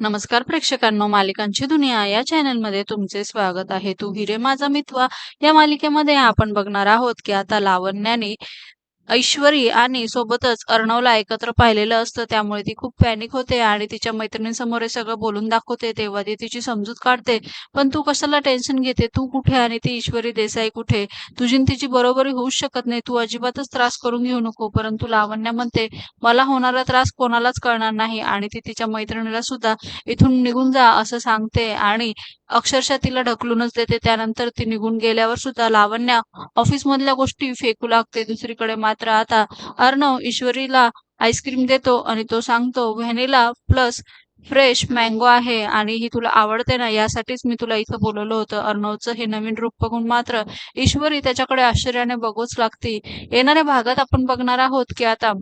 नमस्कार प्रेक्षकांनो मालिकांची दुनिया या चॅनलमध्ये तुमचे स्वागत आहे. तू हिरे माझा मितवा या मालिकेमध्ये आपण बघणार आहोत की आता लावण्याने ऐश्वरी आणि सोबतच अर्णवला एकत्र पाहिलेलं असतं. त्यामुळे ती खूप पॅनिक होते आणि तिच्या मैत्रिणींसमोर हे सगळं बोलून दाखवते. तेव्हा ती तिची समजूत काढते. पण तू कशाला टेन्शन घेते? तू कुठे आणि ती ईश्वरी देसाई कुठे? तुझी तिची बरोबरी होऊच शकत नाही. तू अजिबातच त्रास करून घेऊ नको. परंतु लावण्या म्हणते मला होणारा त्रास कोणालाच कळणार नाही. आणि ती तिच्या मैत्रिणीला सुद्धा इथून निघून जा असं सांगते. आणि अक्षरशः तिला ढकलूनच देते. त्यानंतर ती निघून गेल्यावर सुद्धा लावण्य ऑफिस मधल्या गोष्टी फेकू लागते. दुसरीकडे मात्र आता अर्णव ईश्वरीला आईस्क्रीम देतो आणि तो सांगतो व्हॅनिला प्लस फ्रेश मँगो आहे आणि ही तुला आवडते ना यासाठीच मी तुला इथं बोलवलं होतं. अर्णवचं हे नवीन रूप बघून मात्र ईश्वरी त्याच्याकडे आश्चर्याने बघूच लागते. येणाऱ्या भागात आपण बघणार आहोत की आता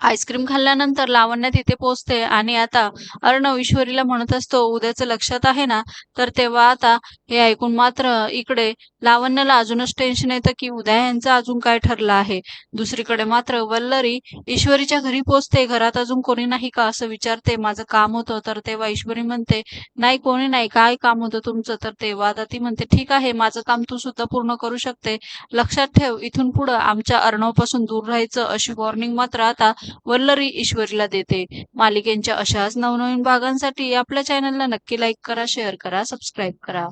आईस्क्रीम खाल्ल्यानंतर लावण्य तिथे पोचते आणि आता अर्णव ईश्वरीला म्हणत असतो उद्याचं लक्षात आहे ना? तर तेव्हा आता हे ऐकून मात्र इकडे लावण्याला अजूनच टेन्शन येतं की उद्या यांचं अजून काय ठरलं आहे? दुसरीकडे मात्र वल्लरी ईश्वरीच्या घरी पोचते घरात अजून कोणी नाही का असं विचारते माझं काम होतं तर तेव्हा ईश्वरी म्हणते नाही कोणी नाही काय काम होतं तुमचं? तर तेव्हा आता ती म्हणते ठीक आहे माझं काम तू सुद्धा पूर्ण करू शकते. लक्षात ठेव इथून पुढं आमच्या अर्णवपासून दूर राहायचं अशी वॉर्निंग मात्र आता वल्लरी ईश्वरीला देते. मालिकेंच्या अशाच नवनवीन भागांसाठी आपल्या चॅनलला नक्की लाईक करा शेअर करा सबस्क्राईब करा.